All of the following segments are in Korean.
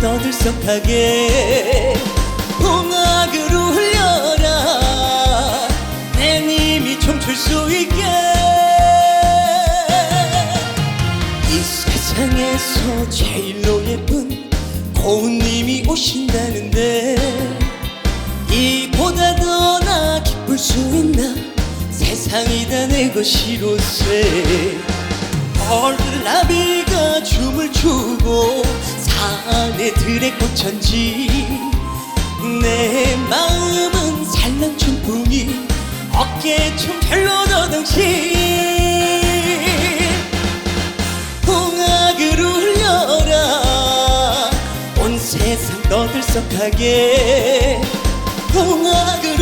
떠들썩하게 홍학으로 흘려라. 내 님이 춤출 수 있게 이 세상에서 제일로 예쁜 고운 님이 오신다는데 이보다 더 나 기쁠 수 있나? 세상이 다 내 것이로세 들의 꽃천지. 내 마음은 살랑춤풍이 어깨춤 별로도 덩신 홍학으로 흘려라. 온 세상 떠들썩하게. 홍학으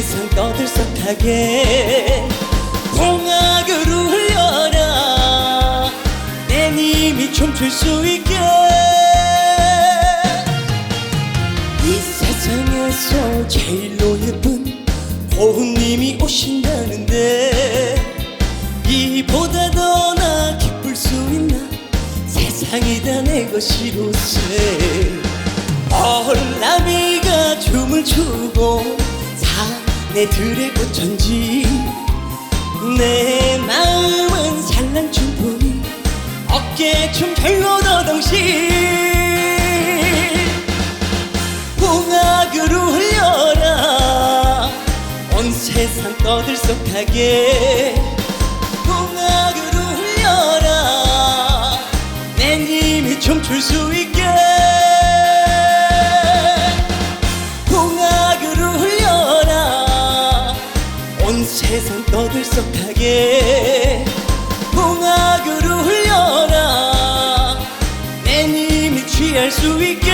세상 떠들썩하게 홍학으로 흘려라. 내 님이 춤출 수 있게. 이 세상에서 제일로 예쁜 고운님이 오신다는데 이보다 더 나 기쁠 수 있나? 세상이 다 내 것이로세. 얼라비가 춤을 추고 사내들의 꽃천지. 내 마음은 살랑춤풍이 어깨춤 별로도 덩신 홍학으로 흘려라. 온 세상 떠들썩하게 홍학으로 흘려라. 내 님이 춤출 수 있게 세상 떠들썩하게 공학으로 흘려라. 내 힘이 취할 수 있게